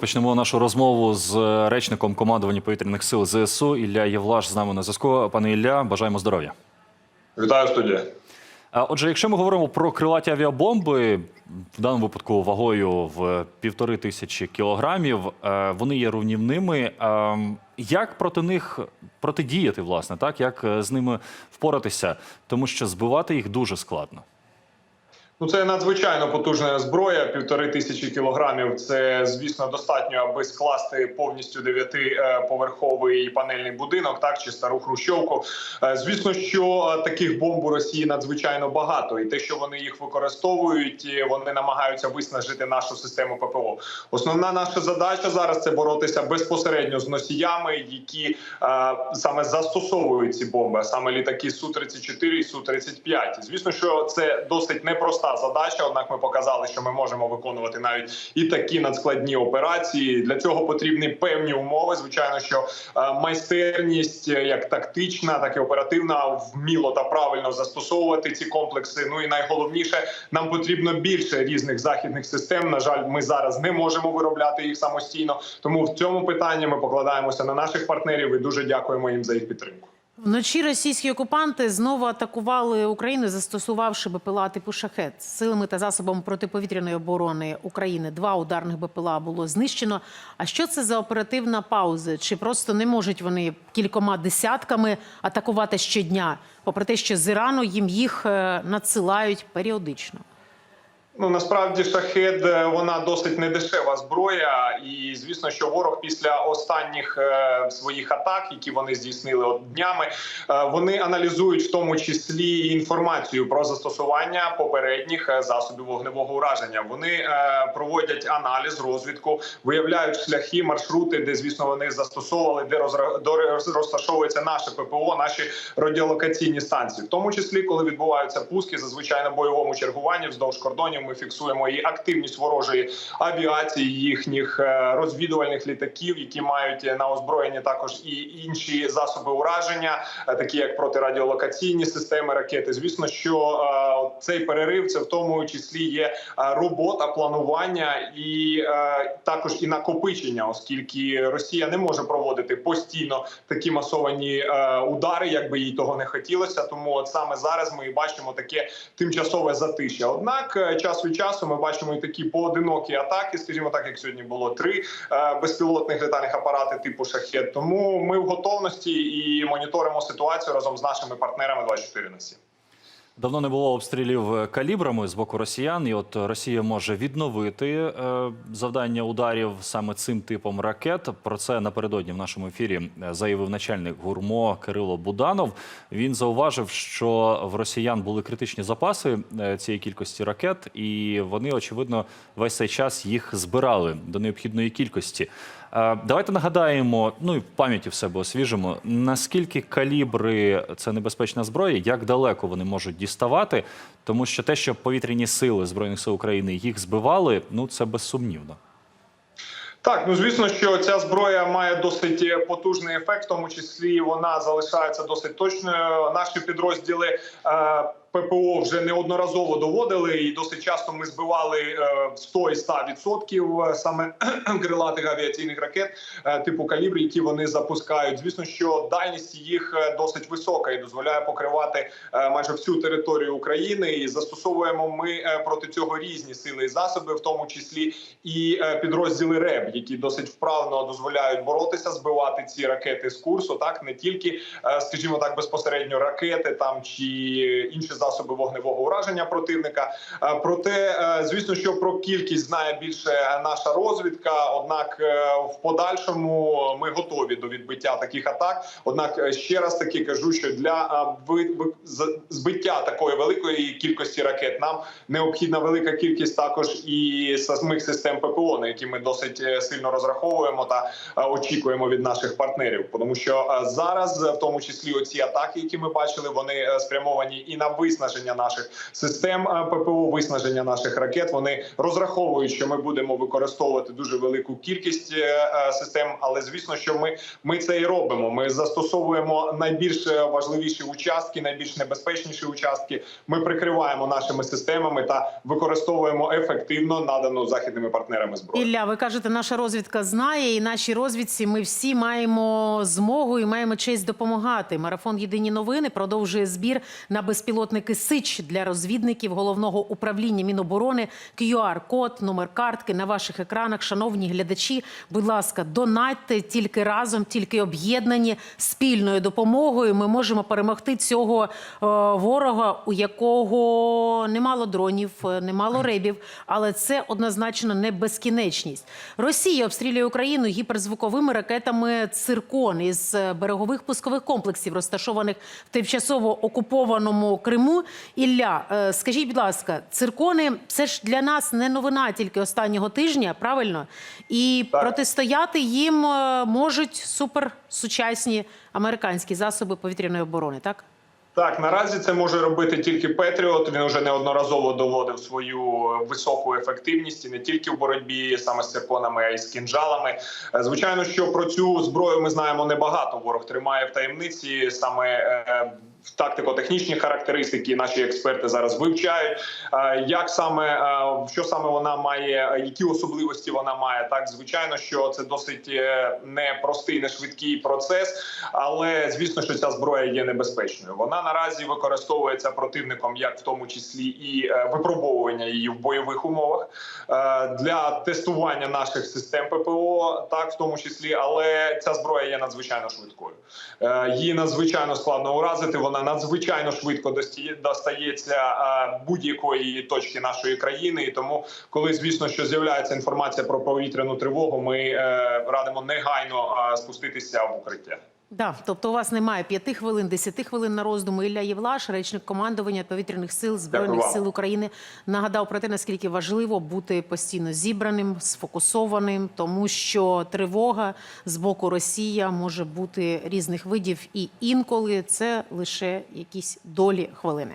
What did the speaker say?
Почнемо нашу розмову з речником командування повітряних сил ЗСУ Ілля Євлаш з нами на зв'язку. Пане Ілля, бажаємо здоров'я. Вітаю студія. Отже, якщо ми говоримо про крилаті авіабомби, в даному випадку вагою в півтори тисячі кілограмів, е, вони є руйнівними. А, Як проти них протидіяти, власне, так як е, з ними впоратися, тому що збивати їх дуже складно. Ну, це надзвичайно потужна зброя. Півтори тисячі кілограмів. Це звісно достатньо, аби скласти повністю дев'ятиповерховий панельний будинок, так чи стару хрущовку. Е, Звісно, що е, таких бомб у Росії надзвичайно багато, і те, що вони їх використовують, вони намагаються виснажити нашу систему ППО. Основна наша задача зараз це боротися безпосередньо з носіями, які е, саме застосовують ці бомби, а саме літаки су 34 і су 35 Звісно, що це досить непроста задача. Однак ми показали, що ми можемо виконувати навіть і такі надскладні операції. Для цього потрібні певні умови. Звичайно, що е, майстерність, е, як тактична, так і оперативна, вміло та правильно застосовувати ці комплекси. Ну і найголовніше, нам потрібно більше різних західних систем. На жаль, ми зараз не можемо виробляти їх самостійно. Тому в цьому питанні ми покладаємося на наших партнерів і дуже дякуємо їм за їх підтримку. Вночі російські окупанти знову атакували Україну, застосувавши БПЛА типу шахет силами та засобами протиповітряної оборони України. Два ударних БПЛА було знищено. А що це за оперативна пауза? Чи просто не можуть вони кількома десятками атакувати щодня, попри те, що з Ірану їм їх е, надсилають періодично? Ну насправді шахед е, вона досить недешева зброя, і звісно, що ворог після останніх е, своїх атак, які вони здійснили от днями, е, вони аналізують в тому числі інформацію про застосування попередніх засобів вогневого ураження. Вони проводять аналіз, розвідку, виявляють шляхи, маршрути, де звісно вони застосовували, де розташовується наше ППО, наші радіолокаційні станції, в тому числі, коли відбуваються пуски, зазвичай на бойовому чергуванні вздовж кордонів. Ми фіксуємо і активність ворожої авіації, їхніх е, розвідувальних літаків, які мають на озброєнні також і інші засоби ураження, е, такі як протирадіолокаційні системи ракети. Звісно, що е, цей перерив це в тому числі є робота, планування і також і накопичення, оскільки Росія не може проводити постійно такі масовані удари, як би їй того не хотілося. Тому от саме зараз ми бачимо таке тимчасове затишя. Однак е, час від часу ми бачимо і такі поодинокі атаки, скажімо так, як сьогодні було три е, безпілотних літальних апарати типу шахет. Тому ми в готовності і моніторимо ситуацію разом з нашими партнерами 24 на 7. Давно не було обстрілів калібрами з боку росіян, і от Росія може відновити е, завдання ударів саме цим типом ракет. Про це напередодні в нашому ефірі е, заявив начальник гурмо Кирило Буданов. Він зауважив, що в росіян були критичні запаси е, цієї кількості ракет, і вони очевидно весь цей час їх збирали до необхідної кількості. Е, Давайте нагадаємо, ну і в пам'яті в себе освіжимо, наскільки калібри це небезпечна зброя, як далеко вони можуть діставати, тому що те, що повітряні сили збройних сил України їх збивали, ну це безсумнівно. Так, ну звісно, що ця зброя має досить потужний ефект, в тому числі вона залишається досить точною. Наші підрозділи. Е, ППО вже неодноразово доводили, і досить часто ми збивали е, 100 і 100% саме крилатих авіаційних ракет е, типу калібр, які вони запускають. Звісно, що дальність їх е, досить висока і дозволяє покривати е, майже всю територію України. І застосовуємо ми е, проти цього різні сили і засоби, в тому числі і е, підрозділи РЕБ, які досить вправно дозволяють боротися, збивати ці ракети з курсу. Так не тільки, е, скажімо так, безпосередньо ракети там чи інші засоби вогневого ураження противника. Е, Проте, е, звісно, що про кількість знає більше наша розвідка. Однак, е, в подальшому ми готові до відбиття таких атак. Однак, ще раз таки кажу, що для збиття такої великої кількості ракет нам необхідна велика кількість також і самих систем ППО, на які ми досить сильно розраховуємо та очікуємо від наших партнерів. Тому що зараз, в тому числі, оці атаки, які ми бачили, вони спрямовані і на виснаження виснаження наших систем е, ППО, виснаження наших ракет. Вони розраховують, що ми будемо використовувати дуже велику кількість е, е, систем. Але звісно, що ми, ми це і робимо. Ми застосовуємо найбільш важливіші участки, найбільш небезпечніші участки. Ми прикриваємо нашими системами та використовуємо ефективно надану західними партнерами зброю. Ілля, ви кажете, наша розвідка знає, і нашій розвідці ми всі маємо змогу і маємо честь допомагати. Марафон Єдині новини продовжує збір на безпілотники Сич для розвідників головного управління Міноборони. QR-код, номер картки на ваших екранах. Шановні глядачі, будь ласка, донатьте тільки разом, тільки об'єднані спільною допомогою. Ми можемо перемогти цього е, ворога, у якого немало дронів, е, немало ребів, але це однозначно не безкінечність. Росія обстрілює Україну гіперзвуковими ракетами циркон із е, берегових пускових комплексів, розташованих в тимчасово окупованому Криму. Ілля, е, скажіть, будь ласка, циркони це ж для нас не новина тільки останнього тижня, правильно? І Так. протистояти їм е, можуть суперсучасні американські засоби повітряної оборони, так? Так, наразі це може робити тільки Петріот. Він вже неодноразово доводив свою високу ефективність і не тільки в боротьбі саме з цирконами, а й з кінжалами. Е, Звичайно, що про цю зброю ми знаємо небагато. Ворог тримає в таємниці саме. Тактико-технічні характеристики наші експерти зараз вивчають. Е, Як саме е, що саме вона має, е, які особливості вона має? Так, звичайно, що це досить непростий, не швидкий процес, але звісно, що ця зброя є небезпечною. Вона наразі використовується противником, як в тому числі і випробовування її в бойових умовах для тестування наших систем ППО, так в тому числі, але ця зброя є надзвичайно швидкою. Її надзвичайно складно уразити. Вона надзвичайно швидко достає- достається е, будь-якої точки нашої країни. І тому, коли звісно, що з'являється інформація про повітряну тривогу, ми е, радимо негайно е, спуститися в укриття. Да, тобто у вас немає п'яти хвилин, десяти хвилин на роздуму. Ілля Євлаш, речник командування повітряних сил збройних Дякую сил України, нагадав про те, наскільки важливо бути постійно зібраним, сфокусованим, тому що тривога з боку Росія може бути різних видів, і інколи це лише якісь долі хвилини.